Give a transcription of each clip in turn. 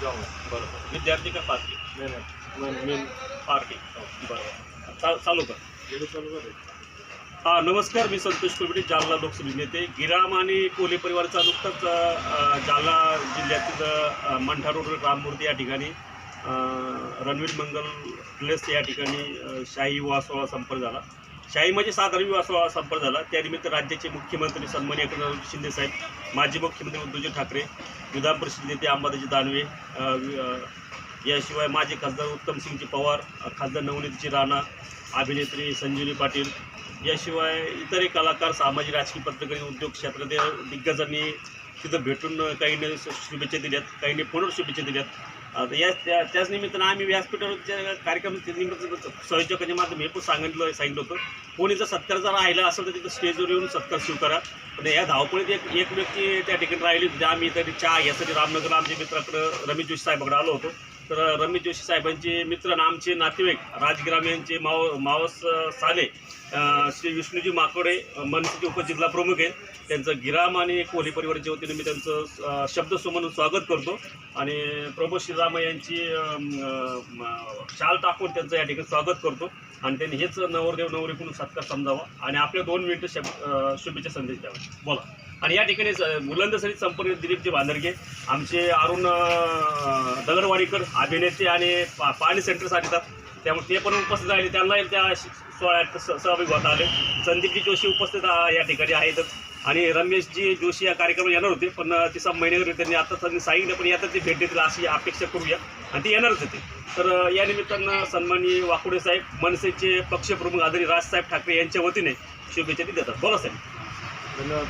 जाऊ बरोबर. विद्यार्थी का पार्टी नाही नाही. मेन पार्टी बरोबर. चा चालू कर. चालू करे हा नमस्कार मी संतोष कुलबडे जालना लोकसभा नेते. गिराम आणि कोले परिवाराचा नुकताच जालना जिल्ह्यातील मंठा रोड राममूर्ती या ठिकाणी रणवीर मंगल प्लेस या ठिकाणी शाही विवाह सोहळा संपन्न झाला. शाही म्हणजे साधारण विवाह संपर्क झाला. त्यानिमित्त राज्याचे मुख्यमंत्री सन्मान्य एकनाथ शिंदे साहेब माजी मुख्यमंत्री उद्धवजी ठाकरे विधान परिषद नेते अंबादाजी दानवे याशिवाय माजी खासदार उत्तमसिंगजी पवार खासदार नवनीतजी राणा अभिनेत्री संजीवनी पाटील याशिवाय इतरही कलाकार सामाजिक राजकीय पत्रकार उद्योग क्षेत्रातील दिग्गजांनी तिथं भेटून काहींनी शुभेच्छा दिल्यात काहींनी पुनर्शुभेच्छा दिल्यात. या त्या त्याच निमित्तानं आम्ही व्यासपीठावरच्या कार्यक्रम निमित्त संयोजकांच्या माध्यम हे पण सांगितलं सांगितलं होतं. कोणी जर सत्कार जर राहिला असेल तर तिथं स्टेजवर येऊन सत्कार स्वीकारा. पण या धावपळीत एक एक व्यक्ती त्या ठिकाणी राहिली होती. आम्ही तरी चहा यासाठी रामनगर आमच्या मित्राकडं रमेश जोशी साहेबाकडे आलो होतो. तर रमेश जोशी साहेबांचे मित्र आणि आमचे नातेवाईक राजगिराम यांचे माव मावस साले श्री विष्णूजी माकोडे मनसेचे उपजिल्हा प्रमुख आहेत. त्यांचं गिराम आणि कोहली परिवाराच्या वतीने मी त्यांचं अ, शब्दसो म्हणून स्वागत करतो. आणि प्रभू श्रीराम यांची शाल टाकून त्यांचं या ठिकाणी स्वागत करतो. आणि त्यांनी हेच नवरदेव नवरी म्हणून सत्कार समजावा. आणि आपल्या दोन मिनिटं शब शुभेच्छा संदेश द्यावा. बोला. आणि या ठिकाणी स- संपर्क दिलीपजी भांदरगे आमचे अरुण दगरवाडीकर दगडवाडीकर अभिनेते आणि पा पाणी सेंटर येतात त्यामुळे ते पण उपस्थित राहिले त्यांना त्या सोहळ्यात सहभागी होता आले संदीपजी जोशी उपस्थित या ठिकाणी आहेतच आणि रमेशजी जोशी या कार्यक्रमात येणार होते. पण तिचा महिन्यावर त्यांनी आता त्यांनी सांगितलं पण आता ते भेट देतील अशी अपेक्षा करूया. आणि ते येणारच होते. तर या निमित्तानं सन्मानी वाकुडे साहेब मनसेचे पक्षप्रमुख आदरणीय राजसाहेब ठाकरे यांच्या वतीने शुभेच्छा ते देतात. बोला साहेब. धन्यवाद.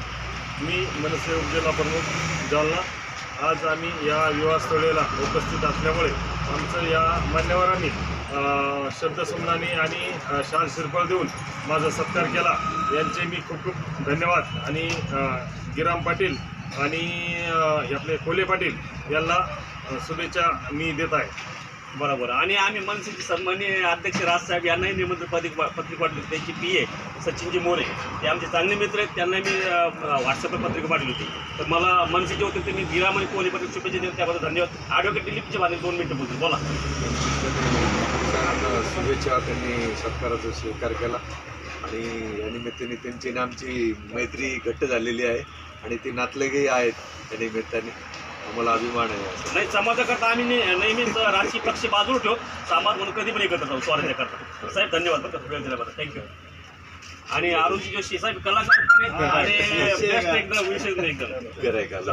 मी मनसे उपजिल्हा प्रमुख जालना. आज आम्ही या विवाहस्थळीला उपस्थित असल्यामुळे आमचं या मान्यवरांनी अ, आणि शाल शिरफळ देऊन माझा सत्कार केला. यांचे मी खूप खूप धन्यवाद. आणि गिराम पाटील आणि आपले खोले पाटील यांना शुभेच्छा मी देत आहे. बरोबर. आणि आम्ही मनसेचे सन्माननीय अध्यक्ष राजसाहेब यांनाही निमंत्रण पत्रिक पत्रिका पाठवली होती. त्यांची पी ए सचिनजी मोरे. ते आमचे चांगले मित्र आहेत. त्यांना मी व्हॉट्सअपवर पत्रिका पाठवली होती. तर मला मनसेचे होते ते मी गिराम आणि कोहली पत्रिक शुभेच्छा देतो त्याबद्दल धन्यवाद. ॲडव्होकेट दिलीपच्या माझे दोन मिनिटं बोलतो. बोला. शुभेच्छा. त्यांनी सत्काराचा स्वीकार केला. आणि या निमित्ताने त्यांची आमची मैत्री घट्ट झालेली आहे. आणि ते नातलगही आहेत त्या निमित्ताने. आम्हाला अभिमान आहे नाही समाजाकरता आम्ही ने- नेहमीच राजकीय पक्ष बाजूला ठेवू समाज म्हणून कधी पण एकत्र राहू स्वराज्या करता साहेब धन्यवाद बरं का वेळ दिल्याबद्दल. थँक्यू आणि अरुणजी जोशी साहेब कलाकार पण आहेत आणि बेस्ट एकदम विषय एकदम. करायला